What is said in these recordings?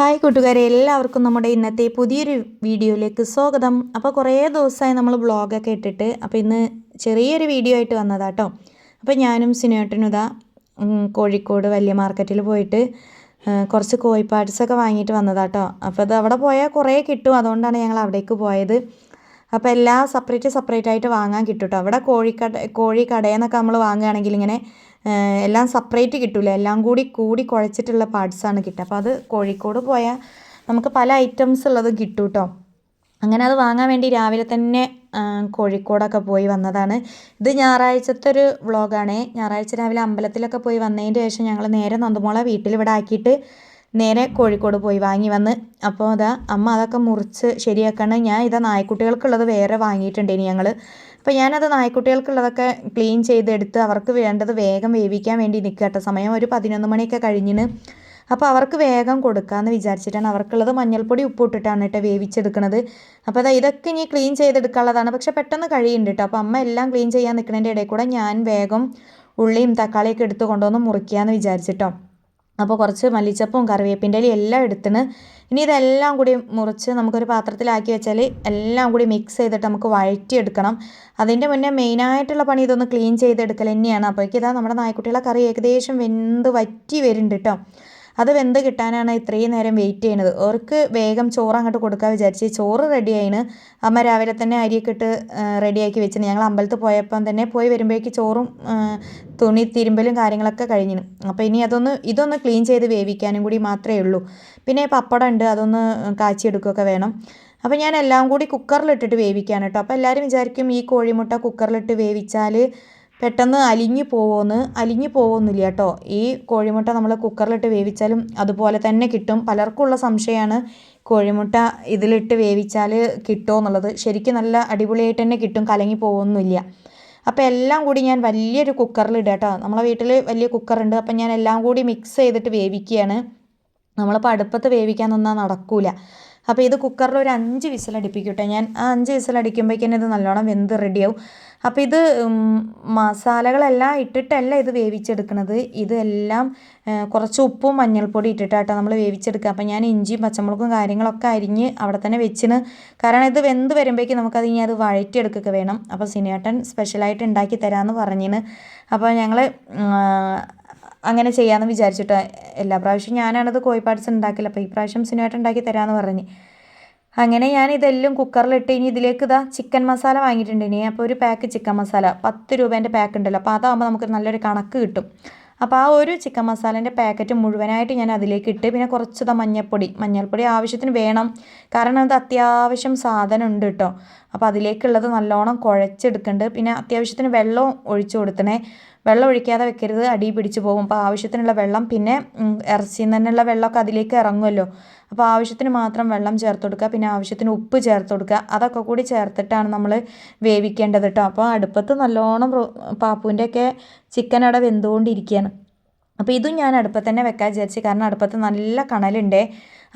Hi കൂട്ടുകാരെ എല്ലാവർക്കും നമ്മുടെ ഇന്നത്തെ പുതിയൊരു വീഡിയോയിലേക്ക് സ്വാഗതം. അപ്പോൾ കുറേ ദിവസമായി നമ്മൾ ബ്ലോഗൊക്കെ ഇട്ടിട്ട് അപ്പോൾ ഇന്ന് ചെറിയൊരു വീഡിയോ ആയിട്ട് വന്നതാട്ടോ അപ്പോൾ ഞാനും സിനേട്ടനും ഇതാ കോഴിക്കോട് വലിയ മാർക്കറ്റിൽ പോയിട്ട് കുറച്ച് കോഴി പാർട്സൊക്കെ വാങ്ങിയിട്ട് വന്നതാട്ടോ അപ്പോൾ അത് അവിടെ പോയാൽ കുറേ കിട്ടും. അതുകൊണ്ടാണ് ഞങ്ങൾ അവിടേക്ക് പോയത്. അപ്പോൾ എല്ലാം സെപ്പറേറ്റ് സെപ്പറേറ്റ് ആയിട്ട് വാങ്ങാൻ കിട്ടും കേട്ടോ അവിടെ കോഴിക്കട കോഴി കടയിൽ നിന്നൊക്കെ നമ്മൾ വാങ്ങുകയാണെങ്കിൽ ഇങ്ങനെ എല്ലാം സെപ്പറേറ്റ് കിട്ടില്ല എല്ലാം കൂടി കൂടി കുഴച്ചിട്ടുള്ള പാർട്സാണ് കിട്ടുക. അപ്പോൾ അത് കോഴിക്കോട് പോയാൽ നമുക്ക് പല ഐറ്റംസ് ഉള്ളതും കിട്ടും കേട്ടോ അങ്ങനെ അത് വാങ്ങാൻ വേണ്ടി രാവിലെ തന്നെ കോഴിക്കോടൊക്കെ പോയി വന്നതാണ്. ഇത് ഞായറാഴ്ചത്തെ ഒരു വ്ളോഗാണ്. ഞായറാഴ്ച രാവിലെ അമ്പലത്തിലൊക്കെ പോയി വന്നതിന്റെ ശേഷം ഞങ്ങൾ നേരെ നന്ദമോളെ വീട്ടിൽ ഇവിടെ ആക്കിയിട്ട് നേരെ കോഴിക്കോട് പോയി വാങ്ങി വന്ന്. അപ്പോൾ അതാ അമ്മ അതൊക്കെ മുറിച്ച് ശരിയാക്കണം. ഞാൻ ഇതാ നായ്ക്കുട്ടികൾക്കുള്ളത് വേറെ വാങ്ങിയിട്ടുണ്ട് ഇനി ഞങ്ങൾ അപ്പോൾ ഞാനത് നായ്ക്കുട്ടികൾക്കുള്ളതൊക്കെ ക്ലീൻ ചെയ്തെടുത്ത് അവർക്ക് വേണ്ടത് വേഗം വേവിക്കാൻ വേണ്ടി നിൽക്കുക കേട്ടോ സമയം ഒരു പതിനൊന്ന് മണിയൊക്കെ കഴിഞ്ഞിന്. അപ്പോൾ അവർക്ക് വേഗം കൊടുക്കാമെന്ന് വിചാരിച്ചിട്ടാണ്. അവർക്കുള്ളത് മഞ്ഞൾപ്പൊടി ഉപ്പിട്ടിട്ടാണ് കേട്ടോ വേവിച്ചെടുക്കുന്നത് അപ്പോൾ അതാ ഇതൊക്കെ ഇനി ക്ലീൻ ചെയ്തെടുക്കാനുള്ളതാണ്. പക്ഷേ പെട്ടെന്ന് കഴിയുന്നുണ്ട് കേട്ടോ. അപ്പോൾ അമ്മ എല്ലാം ക്ലീൻ ചെയ്യാൻ നിൽക്കുന്നതിന്റെ ഇടയിൽ കൂടെ ഞാൻ വേഗം ഉള്ളിയും തക്കാളിയൊക്കെ എടുത്ത് കൊണ്ടുവന്ന് മുറിക്കാമെന്ന് വിചാരിച്ചിട്ടോ. അപ്പോൾ കുറച്ച് മല്ലിച്ചപ്പും കറിവേപ്പിന്റെ ഇലയും എല്ലാം എടുത്തിന് ഇനി ഇതെല്ലാം കൂടി മുറിച്ച് നമുക്കൊരു പാത്രത്തിലാക്കി വെച്ചാൽ എല്ലാം കൂടി മിക്സ് ചെയ്തിട്ട് നമുക്ക് വഴറ്റിയെടുക്കണം. അതിന്റെ മുന്നേ മെയിനായിട്ടുള്ള പണി ഇതൊന്ന് ക്ലീൻ ചെയ്തെടുക്കൽ തന്നെയാണ്. അപ്പോഴേക്കും ഇതാ നമ്മുടെ നായ്ക്കുട്ടികളെ കറി ഏകദേശം വെന്ത് വറ്റി വരുന്നുണ്ട് കേട്ടോ. അത് വെന്ത് കിട്ടാനാണ് ഇത്രയും നേരം വെയിറ്റ് ചെയ്യുന്നത്. ഓർക്ക് വേഗം ചോറ് അങ്ങോട്ട് കൊടുക്കാൻ വിചാരിച്ച് ചോറ് റെഡി ആയിന്. അമ്മ രാവിലെ തന്നെ അരിയൊക്കെ ഇട്ട് റെഡിയാക്കി വെച്ചിന്. ഞങ്ങൾ അമ്പലത്തിൽ പോയപ്പം തന്നെ പോയി വരുമ്പോഴേക്ക് ചോറും തുണി തിരുമ്പലും കാര്യങ്ങളൊക്കെ കഴിഞ്ഞിന്. അപ്പോൾ ഇനി അതൊന്ന് ഇതൊന്ന് ക്ലീൻ ചെയ്ത് വേവിക്കാനും കൂടി മാത്രമേ ഉള്ളൂ. പിന്നെ പപ്പടം ഉണ്ട് അതൊന്ന് കാച്ചിയെടുക്കുകയൊക്കെ വേണം. അപ്പോൾ ഞാൻ എല്ലാം കൂടി കുക്കറിലിട്ടിട്ട് വേവിക്കുകയാണ് കേട്ടോ. അപ്പോൾ എല്ലാവരും വിചാരിക്കും ഈ കോഴിമുട്ട കുക്കറിലിട്ട് വേവിച്ചാൽ പെട്ടെന്ന് അലിഞ്ഞു പോവുമെന്ന് അലിഞ്ഞു പോവുമെന്നില്ല കേട്ടോ ഈ കോഴിമുട്ട നമ്മൾ കുക്കറിലിട്ട് വേവിച്ചാലും അതുപോലെ തന്നെ കിട്ടും. പലർക്കുള്ള സംശയമാണ് കോഴിമുട്ട ഇതിലിട്ട് വേവിച്ചാൽ കിട്ടുമോ എന്നുള്ളത്. ശരിക്കും നല്ല അടിപൊളിയായിട്ട് തന്നെ കിട്ടും കലങ്ങി പോകുമെന്നില്ല അപ്പോൾ എല്ലാം കൂടി ഞാൻ വലിയൊരു കുക്കറിൽ ഇടുക കേട്ടോ നമ്മളെ വീട്ടിൽ വലിയ കുക്കറുണ്ട്. അപ്പം ഞാൻ എല്ലാം കൂടി മിക്സ് ചെയ്തിട്ട് വേവിക്കുകയാണ്. നമ്മളിപ്പോൾ അടുപ്പത്ത് വേവിക്കാൻ നിന്നാൽ നടക്കൂല. അപ്പോൾ ഇത് കുക്കറിൽ ഒരു അഞ്ച് വിസിലടിപ്പിക്കട്ടെ ഞാൻ. ആ അഞ്ച് വിസിലടിക്കുമ്പോഴേക്കും ഇത് നല്ലോണം വെന്ത് റെഡിയാവും അപ്പോൾ ഇത് മസാലകളെല്ലാം ഇട്ടിട്ടല്ല ഇത് വേവിച്ചെടുക്കുന്നത് ഇതെല്ലാം കുറച്ച് ഉപ്പും മഞ്ഞൾപ്പൊടി ഇട്ടിട്ടാട്ടോ നമ്മൾ വേവിച്ചെടുക്കുക. അപ്പോൾ ഞാൻ ഇഞ്ചിയും പച്ചമുളകും കാര്യങ്ങളൊക്കെ അരിഞ്ഞ് അവിടെ തന്നെ വെച്ചിന്. കാരണം ഇത് വെന്ത് വരുമ്പോഴേക്കും നമുക്കത് ഇനി അത് വഴറ്റിയെടുക്കുക വേണം. അപ്പോൾ സിനേട്ടൻ സ്പെഷ്യലായിട്ട് ഉണ്ടാക്കി തരാമെന്ന് പറഞ്ഞിന്. അപ്പോൾ ഞങ്ങൾ അങ്ങനെ ചെയ്യാമെന്ന് വിചാരിച്ചിട്ട് എല്ലാ പ്രാവശ്യവും ഞാനാണത് കോഴിപ്പാട്സ് ഉണ്ടാക്കില്ല അപ്പോൾ ഈ പ്രാവശ്യം സിനിമായിട്ട് ഉണ്ടാക്കി തരാമെന്ന് പറഞ്ഞ്. അങ്ങനെ ഞാൻ ഇതെല്ലാം കുക്കറിലിട്ട് ഇനി ഇതിലേക്ക് ഇതാ ചിക്കൻ മസാല വാങ്ങിയിട്ടുണ്ട്. ഇനി അപ്പോൾ ഒരു പാക്ക് ചിക്കൻ മസാല. പത്ത് രൂപേന്റെ പാക്ക് ഉണ്ടല്ലോ. അപ്പോൾ അതാകുമ്പോൾ നമുക്ക് നല്ലൊരു കണക്ക് കിട്ടും. അപ്പോൾ ആ ഒരു ചിക്കൻ മസാലേന്റെ പാക്കറ്റ് മുഴുവനായിട്ട് ഞാൻ അതിലേക്ക് ഇട്ട് പിന്നെ കുറച്ച് ഇതാ മഞ്ഞൾപ്പൊടി. മഞ്ഞൾപ്പൊടി ആവശ്യത്തിന് വേണം. കാരണം അത് അത്യാവശ്യം സാധനം ഉണ്ട് കേട്ടോ. അപ്പോൾ അതിലേക്കുള്ളത് നല്ലോണം കുഴച്ചെടുക്കുന്നുണ്ട് പിന്നെ അത്യാവശ്യത്തിന് വെള്ളം ഒഴിച്ചു കൊടുത്തണേ. വെള്ളം ഒഴിക്കാതെ വെക്കരുത്. അടി പിടിച്ച് പോകും. അപ്പോൾ ആവശ്യത്തിനുള്ള വെള്ളം പിന്നെ ഇറച്ചിയിൽ നിന്ന് തന്നെയുള്ള വെള്ളമൊക്കെ അതിലേക്ക് ഇറങ്ങുമല്ലോ. അപ്പോൾ ആവശ്യത്തിന് മാത്രം വെള്ളം ചേർത്ത് കൊടുക്കുക. പിന്നെ ആവശ്യത്തിന് ഉപ്പ് ചേർത്ത് കൊടുക്കുക. അതൊക്കെ കൂടി ചേർത്തിട്ടാണ് നമ്മൾ വേവിക്കേണ്ടത് കേട്ടോ. അപ്പോൾ അടുപ്പത്ത് നല്ലോണം പാപ്പുവിന്റെയൊക്കെ ചിക്കൻ അവിടെ വെന്തുകൊണ്ടിരിക്കുകയാണ്. അപ്പോൾ ഇതും ഞാൻ അടുപ്പത്ത് തന്നെ വെക്കാൻ വിചാരിച്ചു കാരണം അടുപ്പത്ത് നല്ല കണലുണ്ടേ.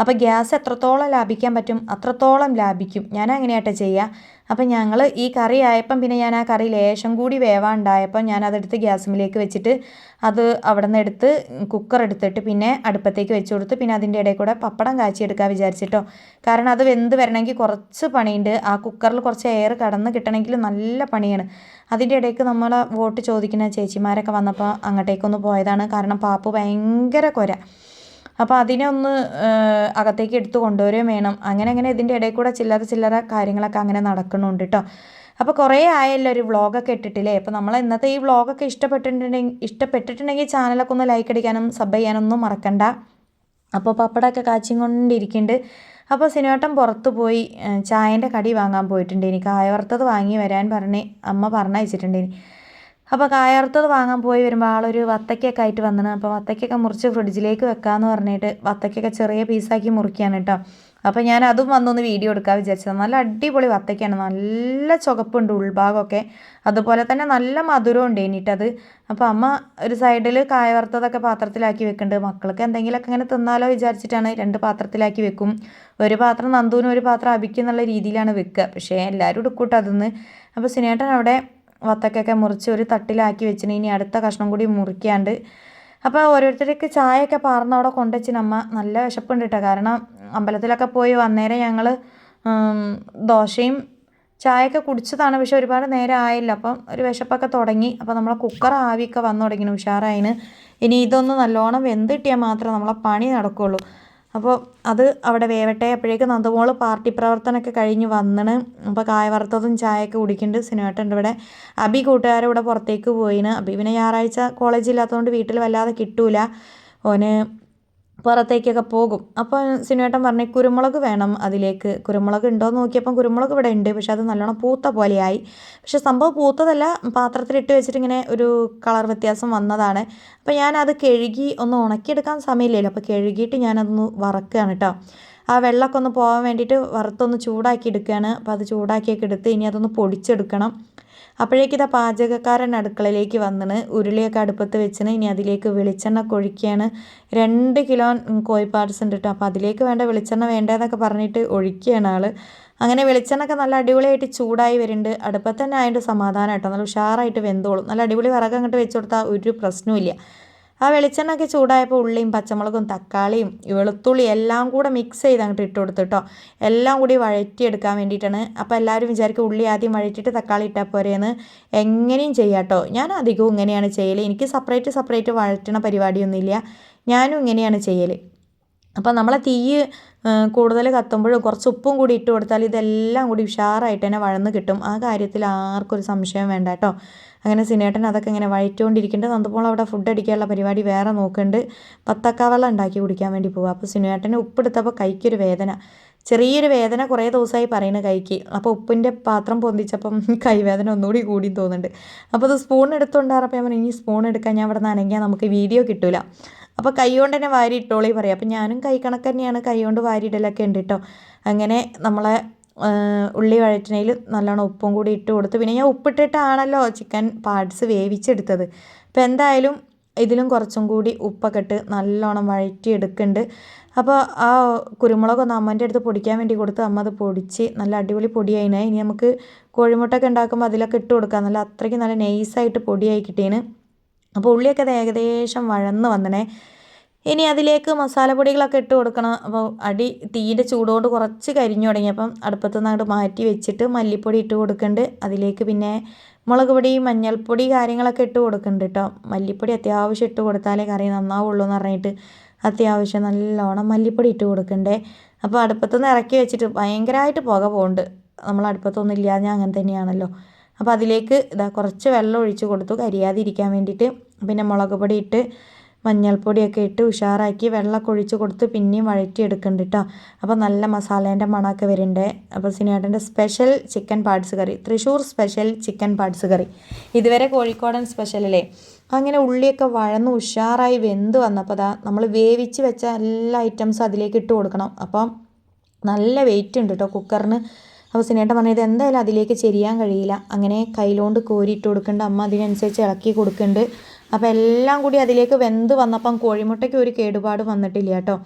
അപ്പോൾ ഗ്യാസ് എത്രത്തോളം ലാഭിക്കാൻ പറ്റും? അത്രത്തോളം ലാഭിക്കും. ഞാൻ അങ്ങനെയാട്ടെ ചെയ്യുക. അപ്പം ഞങ്ങൾ ഈ കറി ആയപ്പം പിന്നെ ഞാൻ ആ കറി ലേശം കൂടി വേവാണ്ടായപ്പം ഞാൻ അതെടുത്ത് ഗ്യാസുമിലേക്ക് വെച്ചിട്ട് അത് അവിടെ നിന്ന് എടുത്ത് കുക്കർ എടുത്തിട്ട് പിന്നെ അടുപ്പത്തേക്ക് വെച്ച് കൊടുത്ത് പിന്നെ അതിന്റെ ഇടയിൽ കൂടെ പപ്പടം കാച്ചിയെടുക്കാൻ വിചാരിച്ചിട്ടോ. കാരണം അത് വെന്ത് വരണമെങ്കിൽ കുറച്ച് പണിയുണ്ട്. ആ കുക്കറിൽ കുറച്ച് എയർ കടന്ന് കിട്ടണമെങ്കിൽ നല്ല പണിയാണ്. അതിന്റെ ഇടയ്ക്ക് നമ്മൾ വോട്ട് ചോദിക്കുന്ന ചേച്ചിമാരൊക്കെ വന്നപ്പോൾ അങ്ങോട്ടേക്കൊന്ന് പോയതാണ്. കാരണം പാപ്പു ഭയങ്കര കൊര. അപ്പോൾ അതിനെ ഒന്ന് അകത്തേക്ക് എടുത്ത് കൊണ്ടുവരികയും വേണം. അങ്ങനെ അങ്ങനെ ഇതിന്റെ ഇടയിൽ കൂടെ ചില്ലറ ചില്ലറ കാര്യങ്ങളൊക്കെ അങ്ങനെ നടക്കുന്നുണ്ട് കേട്ടോ അപ്പോൾ കുറേ ആയല്ലോ ഒരു വ്ളോഗൊക്കെ ഇട്ടിട്ടില്ലേ? അപ്പോൾ നമ്മൾ ഇന്നത്തെ ഈ വ്ളോഗൊക്കെ ഇഷ്ടപ്പെട്ടിട്ടുണ്ടെങ്കിൽ ഇഷ്ടപ്പെട്ടിട്ടുണ്ടെങ്കിൽ ചാനലൊക്കെ ഒന്ന് ലൈക്ക് അടിക്കാനും സബ് ചെയ്യാനൊന്നും മറക്കണ്ട. അപ്പോൾ പപ്പടമൊക്കെ കാച്ചും കൊണ്ടിരിക്കുന്നുണ്ട് അപ്പോൾ സിനിമേട്ടൻ പുറത്ത് പോയി ചായന്റെ കടി വാങ്ങാൻ പോയിട്ടുണ്ട്. എനിക്ക് ആയവർത്തത് വാങ്ങി വരാൻ പറഞ്ഞ് അമ്മ പറഞ്ഞയച്ചിട്ടുണ്ട് അപ്പോൾ കായർത്തത് വാങ്ങാൻ പോയി വരുമ്പോൾ ആളൊരു വത്തക്കൊക്കെ ആയിട്ട് വന്നിന്. അപ്പോൾ വത്തക്കൊക്കെ മുറിച്ച് ഫ്രിഡ്ജിലേക്ക് വെക്കാമെന്ന് പറഞ്ഞിട്ട് വത്തക്കൊക്കെ ചെറിയ പീസാക്കി മുറിക്കുകയാണ് കേട്ടോ അപ്പോൾ ഞാൻ അതും വന്നൊന്ന് വീഡിയോ എടുക്കാൻ വിചാരിച്ചത്. നല്ല അടിപൊളി വത്തക്കയാണ് നല്ല ചുവപ്പുണ്ട് ഉൾഭാഗമൊക്കെ. അതുപോലെ തന്നെ നല്ല മധുരം ഉണ്ട് ഇനിയിട്ടത് അപ്പോൾ അമ്മ ഒരു സൈഡിൽ കായ വറുത്തതൊക്കെ പാത്രത്തിലാക്കി വെക്കുന്നുണ്ട് മക്കൾക്ക് എന്തെങ്കിലുമൊക്കെ ഇങ്ങനെ തിന്നാലോ വിചാരിച്ചിട്ടാണ് രണ്ട് പാത്രത്തിലാക്കി വെക്കും. ഒരു പാത്രം നന്ദുവിനും ഒരു പാത്രം അബിക്കും എന്നുള്ള രീതിയിലാണ് വെക്കുക പക്ഷേ എല്ലാവരും എടുക്കൂട്ടോ അതിന്ന്. അപ്പോൾ സിനേട്ടൻ അവിടെ വത്തക്കൊക്കെ മുറിച്ച് ഒരു തട്ടിലാക്കി വെച്ചിന്. ഇനി അടുത്ത കഷ്ണം കൂടി മുറിക്കാണ്ട്. അപ്പോൾ ഓരോരുത്തർക്ക് ചായയൊക്കെ പാർന്ന് അവിടെ കൊണ്ടുവച്ച് നമ്മ നല്ല വിശപ്പുണ്ട് കേട്ടോ കാരണം അമ്പലത്തിലൊക്കെ പോയി വന്നേരം ഞങ്ങൾ ദോശയും ചായയൊക്കെ കുടിച്ചതാണ്. പക്ഷെ ഒരുപാട് നേരം ആയില്ല. അപ്പം ഒരു വിശപ്പൊക്കെ തുടങ്ങി. അപ്പോൾ നമ്മളെ കുക്കർ ആവിയൊക്കെ വന്നു തുടങ്ങി ഉഷാറായിന്. ഇനി ഇതൊന്ന് നല്ലോണം വെന്ത് കിട്ടിയാൽ മാത്രമേ നമ്മളെ പണി നടക്കുകയുള്ളൂ അപ്പോൾ അത് അവിടെ വേവട്ടെ. അപ്പോഴേക്കും നന്ദമോൾ പാർട്ടി പ്രവർത്തനമൊക്കെ കഴിഞ്ഞ് വന്നിന് അപ്പോൾ കായ വറുത്തതും ചായയൊക്കെ കുടിക്കുന്നുണ്ട്. സിനിമേട്ടുണ്ട് ഇവിടെ. അബി കൂട്ടുകാരും ഇവിടെ പുറത്തേക്ക് പോയിന് അബി പിന്നെ ഞായറാഴ്ച കോളേജില്ലാത്തതുകൊണ്ട് വീട്ടിൽ വല്ലാതെ കിട്ടൂല. ഓന് പുറത്തേക്കൊക്കെ പോകും. അപ്പോൾ സിനുവേട്ടൻ പറഞ്ഞു കുരുമുളക് വേണം അതിലേക്ക്. കുരുമുളക് ഉണ്ടോ എന്ന് നോക്കിയപ്പം കുരുമുളക് ഇവിടെ ഉണ്ട്. പക്ഷെ അത് നല്ലോണം പൂത്ത പോലെയായി. പക്ഷെ സംഭവം പൂത്തതല്ല. പാത്രത്തിലിട്ട് വെച്ചിട്ട് ഇങ്ങനെ ഒരു കളർ വ്യത്യാസം വന്നതാണ്. അപ്പോൾ ഞാനത് കഴുകി ഒന്ന് ഉണക്കിയെടുക്കാൻ സമയമില്ലല്ലോ. അപ്പോൾ കഴുകിയിട്ട് ഞാനതൊന്ന് വറക്കുകയാണ് കേട്ടോ. ആ വെള്ളമൊക്കെ ഒന്ന് പോകാൻ വേണ്ടിയിട്ട് വറുത്തൊന്ന് ചൂടാക്കി എടുക്കുകയാണ്. അപ്പോൾ അത് ചൂടാക്കിയൊക്കെ എടുത്ത് ഇനി അതൊന്ന് പൊടിച്ചെടുക്കണം. അപ്പോഴേക്ക് ഇതാ പാചകക്കാരൻ അടുക്കളയിലേക്ക് വന്നിന് ഉരുളിയൊക്കെ അടുപ്പത്ത് വെച്ചിന് ഇനി അതിലേക്ക് വെളിച്ചെണ്ണ കൊഴിക്കുകയാണ് രണ്ട് കിലോ കോഴി പാർട്സ് ഉണ്ട് കേട്ടോ. അപ്പോൾ അതിലേക്ക് വേണ്ട വെളിച്ചെണ്ണ വേണ്ടതെന്നൊക്കെ പറഞ്ഞിട്ട് ഒഴിക്കുകയാണ് ആൾ അങ്ങനെ വെളിച്ചെണ്ണൊക്കെ നല്ല അടിപൊളിയായിട്ട് ചൂടായി വരുന്നുണ്ട്. അടുപ്പത്ത് തന്നെ ആയതുകൊണ്ട് സമാധാനം കേട്ടോ. നല്ല ഉഷാറായിട്ട് വെന്തോളും. നല്ല അടിപൊളി വിറക് അങ്ങോട്ട് വെച്ച് കൊടുത്താൽ ഒരു പ്രശ്നവും ആ വെളിച്ചെണ്ണയൊക്കെ ചൂടായപ്പോൾ ഉള്ളിയും പച്ചമുളകും തക്കാളിയും വെളുത്തുള്ളി എല്ലാം കൂടെ മിക്സ് ചെയ്ത് അങ്ങോട്ട് ഇട്ട് കൊടുത്തു കേട്ടോ എല്ലാം കൂടി വഴറ്റിയെടുക്കാൻ വേണ്ടിയിട്ടാണ്. അപ്പോൾ എല്ലാവരും വിചാരിക്കും ഉള്ളി ആദ്യം വഴറ്റിയിട്ട് തക്കാളി ഇട്ടാൽ പോരെയെന്ന് എങ്ങനെയും ചെയ്യാം കേട്ടോ ഞാൻ അധികവും ഇങ്ങനെയാണ് ചെയ്യൽ എനിക്ക് സെപ്പറേറ്റ് സെപ്പറേറ്റ് വഴറ്റണ പരിപാടിയൊന്നുമില്ല. ഞാനും ഇങ്ങനെയാണ് ചെയ്യൽ അപ്പോൾ നമ്മളെ തീ കൂടുതൽ കത്തുമ്പോഴും കുറച്ച് ഉപ്പും കൂടി ഇട്ട് കൊടുത്താൽ ഇതെല്ലാം കൂടി ഉഷാറായിട്ട് തന്നെ വഴന്ന് കിട്ടും. ആ കാര്യത്തിൽ ആർക്കും ഒരു സംശയം വേണ്ട കേട്ടോ. അങ്ങനെ സിനേട്ടൻ അതൊക്കെ ഇങ്ങനെ വഴറ്റുകൊണ്ടിരിക്കുന്നുണ്ട് നന്ദപ്പോൾ അവിടെ ഫുഡ് അടിക്കാനുള്ള പരിപാടി വേറെ നോക്കുന്നുണ്ട്. പത്തക്ക വെള്ളം ഉണ്ടാക്കി കുടിക്കാൻ വേണ്ടി പോവുക അപ്പോൾ സിനേട്ടന് ഉപ്പെടുത്തപ്പോൾ കൈക്കൊരു വേദന. ചെറിയൊരു വേദന കുറേ ദിവസമായി പറയുന്ന കൈക്ക്. അപ്പോൾ ഉപ്പിന്റെ പാത്രം പൊന്തിച്ചപ്പം കൈവേദന ഒന്നുകൂടി കൂടി തോന്നുന്നുണ്ട്. അപ്പോൾ അത് സ്പൂൺ എടുത്തുകൊണ്ടാറപ്പോൾ ഞാൻ പറഞ്ഞു ഇനി സ്പൂൺ എടുക്കാൻ ഞാൻ ഇവിടെ നിന്ന് അനങ്ങിയാൽ നമുക്ക് വീഡിയോ കിട്ടില്ല അപ്പോൾ കൈ കൊണ്ട് തന്നെ വാരി ഇട്ടോളി പറയാം. അപ്പോൾ ഞാനും കൈ കണക്ക് തന്നെയാണ് കൈ കൊണ്ട് വാരിയിടലൊക്കെ ഉണ്ട് കേട്ടോ അങ്ങനെ നമ്മളെ ഉള്ളി വഴറ്റിനയിൽ നല്ലോണം ഉപ്പും കൂടി ഇട്ട് കൊടുത്ത് പിന്നെ ഞാൻ ഉപ്പിട്ടിട്ടാണല്ലോ ചിക്കൻ പാർട്സ് വേവിച്ചെടുത്തത്. അപ്പോൾ എന്തായാലും ഇതിലും കുറച്ചും കൂടി ഉപ്പൊക്കെ ഇട്ട് നല്ലോണം വഴറ്റിയെടുക്കുന്നുണ്ട് അപ്പോൾ ആ കുരുമുളകൊന്ന് അമ്മന്റെ അടുത്ത് പൊടിക്കാൻ വേണ്ടി കൊടുത്ത് അമ്മ അത് പൊടിച്ച് നല്ല അടിപൊളി പൊടിയായിനെ. ഇനി നമുക്ക് കോഴിമുട്ടൊക്കെ ഉണ്ടാക്കുമ്പോൾ അതിലൊക്കെ ഇട്ട് കൊടുക്കാം. നല്ല അത്രയ്ക്ക് നല്ല നൈസായിട്ട് പൊടിയായി കിട്ടീന്. അപ്പോൾ ഉള്ളിയൊക്കെ ഏകദേശം വഴന്ന് വന്നണേ. ഇനി അതിലേക്ക് മസാലപ്പൊടികളൊക്കെ ഇട്ട് കൊടുക്കണം. അപ്പോൾ അടി തീന്റെ ചൂടോണ്ട് കുറച്ച് കരിഞ്ഞു തുടങ്ങിയപ്പം അടുപ്പത്തു നിന്ന് അങ്ങോട്ട് മാറ്റി വെച്ചിട്ട് മല്ലിപ്പൊടി ഇട്ട് കൊടുക്കുന്നുണ്ട് അതിലേക്ക് പിന്നെ മുളക് പൊടി മഞ്ഞൾപ്പൊടി കാര്യങ്ങളൊക്കെ ഇട്ട് കൊടുക്കുന്നുണ്ട് കേട്ടോ മല്ലിപ്പൊടി അത്യാവശ്യം ഇട്ട് കൊടുത്താലേ കറി നന്നാവുള്ളൂ എന്ന് പറഞ്ഞിട്ട് അത്യാവശ്യം നല്ലോണം മല്ലിപ്പൊടി ഇട്ട് കൊടുക്കണ്ടേ. അപ്പോൾ അടുപ്പത്തുനിന്ന് ഇറക്കി വെച്ചിട്ട് ഭയങ്കരമായിട്ട് പുക പോകുന്നുണ്ട് നമ്മൾ അടുപ്പത്തൊന്നും ഇല്ലാതെ അങ്ങനെ തന്നെയാണല്ലോ. അപ്പോൾ അതിലേക്ക് ഇതാ കുറച്ച് വെള്ളം ഒഴിച്ച് കൊടുത്തു. കരിയാതിരിക്കാൻ വേണ്ടിയിട്ട് പിന്നെ മുളക് പൊടി ഇട്ട് മഞ്ഞൾപ്പൊടിയൊക്കെ ഇട്ട് ഉഷാറാക്കി വെള്ളമൊക്കെ ഒഴിച്ച് കൊടുത്ത് പിന്നെയും വഴറ്റിയെടുക്കുന്നുണ്ട് കേട്ടോ അപ്പോൾ നല്ല മസാലേന്റെ മണമൊക്കെ വരുന്നുണ്ട്. അപ്പോൾ സിനിയേട്ടന്റെ special chicken parts curry Thrissur special chicken parts curry. ഇതുവരെ കോഴിക്കോടൻ സ്പെഷ്യലല്ലേ അങ്ങനെ ഉള്ളിയൊക്കെ വഴന്ന് ഉഷാറായി വെന്ത് വന്നപ്പോൾ അതാ നമ്മൾ വേവിച്ച് വെച്ച എല്ലാ ഐറ്റംസും അതിലേക്ക് ഇട്ട് കൊടുക്കണം. അപ്പം നല്ല വെയിറ്റ് ഉണ്ട് കേട്ടോ കുക്കറിന്. അപ്പോൾ സിനേട്ടൻ പറഞ്ഞത് എന്തായാലും അതിലേക്ക് ചെരിയാൻ കഴിയില്ല. അങ്ങനെ കയ്യിലോണ്ട് കോരിയിട്ട് കൊടുക്കുന്നുണ്ട് അമ്മ അതിനനുസരിച്ച് ഇളക്കി കൊടുക്കുന്നുണ്ട് അപ്പോൾ എല്ലാം കൂടി അതിലേക്ക് വെന്ത് വന്നപ്പം കോഴിമുട്ടയ്ക്ക് ഒരു കേടുപാട് വന്നിട്ടില്ല കേട്ടോ.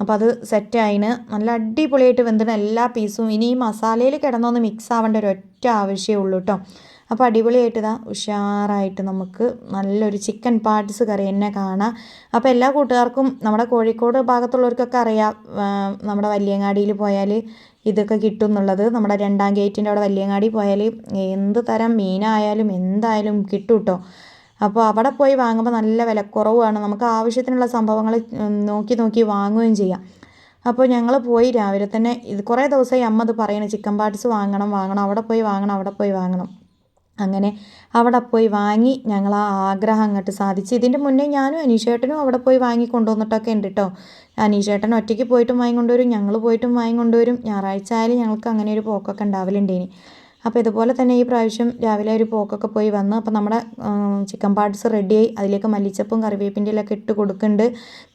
അപ്പോൾ അത് സെറ്റായിന് നല്ല അടിപൊളിയായിട്ട് വെന്തിന് എല്ലാ പീസും ഇനി ഈ മസാലയിൽ കിടന്നൊന്ന് മിക്സ് ആവേണ്ട ഒരു ഒറ്റ ആവശ്യമേ ഉള്ളൂ കേട്ടോ. അപ്പോൾ അടിപൊളിയായിട്ട് ഇതാ ഉഷാറായിട്ട് നമുക്ക് നല്ലൊരു ചിക്കൻ പാർട്സ് കറി തന്നെ കാണാം. അപ്പോൾ എല്ലാ കൂട്ടുകാർക്കും നമ്മുടെ കോഴിക്കോട് ഭാഗത്തുള്ളവർക്കൊക്കെ അറിയാം. നമ്മുടെ വല്യങ്ങാടിയിൽ പോയാൽ ഇതൊക്കെ കിട്ടും എന്നുള്ളത് നമ്മുടെ രണ്ടാം ഗേറ്റിന്റെ അവിടെ വല്യങ്ങാടി പോയാൽ എന്ത് തരം മീനായാലും എന്തായാലും കിട്ടും കേട്ടോ അപ്പോൾ അവിടെ പോയി വാങ്ങുമ്പോൾ നല്ല വിലക്കുറവാണ്. നമുക്ക് ആവശ്യത്തിനുള്ള സംഭവങ്ങൾ നോക്കി നോക്കി വാങ്ങുകയും ചെയ്യാം. അപ്പോൾ ഞങ്ങൾ പോയി രാവിലെ തന്നെ ഇത് കുറേ ദിവസമായി അമ്മ അത് പറയണേ ചിക്കൻ പാർട്സ് വാങ്ങണം വാങ്ങണം അവിടെ പോയി വാങ്ങണം അവിടെ പോയി വാങ്ങണം. അങ്ങനെ അവിടെ പോയി വാങ്ങി ഞങ്ങൾ ആ ആഗ്രഹം അങ്ങോട്ട് സാധിച്ചു. ഇതിന്റെ മുന്നേ ഞാനും അനീഷേട്ടനും അവിടെ പോയി വാങ്ങി കൊണ്ടുവന്നിട്ടൊക്കെ ഉണ്ട് കേട്ടോ അനീഷേട്ടൻ ഒറ്റയ്ക്ക് പോയിട്ടും വാങ്ങി കൊണ്ടുവരും ഞങ്ങൾ പോയിട്ടും വാങ്ങി കൊണ്ടുവരും ഞായറാഴ്ച ആയാലും ഞങ്ങൾക്ക് അങ്ങനെ ഒരു പോക്കൊക്കെ ഉണ്ടാവലുണ്ടേനി. അപ്പോൾ ഇതുപോലെ തന്നെ ഈ പ്രാവശ്യം രാവിലെ ഒരു പോക്കൊക്കെ പോയി വന്ന്. അപ്പോൾ നമ്മുടെ ചിക്കൻ പാർട്സ് റെഡിയായി. അതിലേക്ക് മല്ലിച്ചപ്പും കറിവേപ്പിന്റെ ഇലൊക്കെ ഇട്ട് കൊടുക്കുന്നുണ്ട്.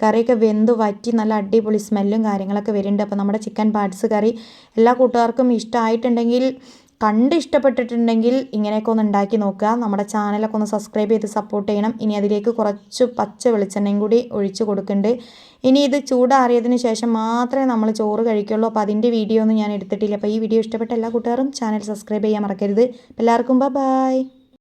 കറിയൊക്കെ വെന്ത് വറ്റി നല്ല അടിപൊളി സ്മെല്ലും കാര്യങ്ങളൊക്കെ വരുന്നുണ്ട്. അപ്പോൾ നമ്മുടെ ചിക്കൻ പാർട്സ് കറി എല്ലാ കൂട്ടുകാർക്കും ഇഷ്ടമായിട്ടുണ്ടെങ്കിൽ കണ്ട് ഇഷ്ടപ്പെട്ടിട്ടുണ്ടെങ്കിൽ ഇങ്ങനെയൊക്കെ ഒന്ന് ഉണ്ടാക്കി നോക്കുക. നമ്മുടെ ചാനലൊക്കെ ഒന്ന് സബ്സ്ക്രൈബ് ചെയ്ത് സപ്പോർട്ട് ചെയ്യണം. ഇനി അതിലേക്ക് കുറച്ച് പച്ച വെളിച്ചെണ്ണയും കൂടി ഒഴിച്ച് കൊടുക്കുന്നുണ്ട്. ഇനി ഇത് ചൂടാറിയതിന് ശേഷം മാത്രമേ നമ്മൾ ചോറ് കഴിക്കുള്ളൂ. അപ്പോൾ അതിന്റെ വീഡിയോ ഒന്നും ഞാൻ എടുത്തിട്ടില്ല. അപ്പോൾ ഈ വീഡിയോ ഇഷ്ടപ്പെട്ട എല്ലാ കൂട്ടുകാരും ചാനൽ സബ്സ്ക്രൈബ് ചെയ്യാൻ മറക്കരുത്. എല്ലാവർക്കും ബൈ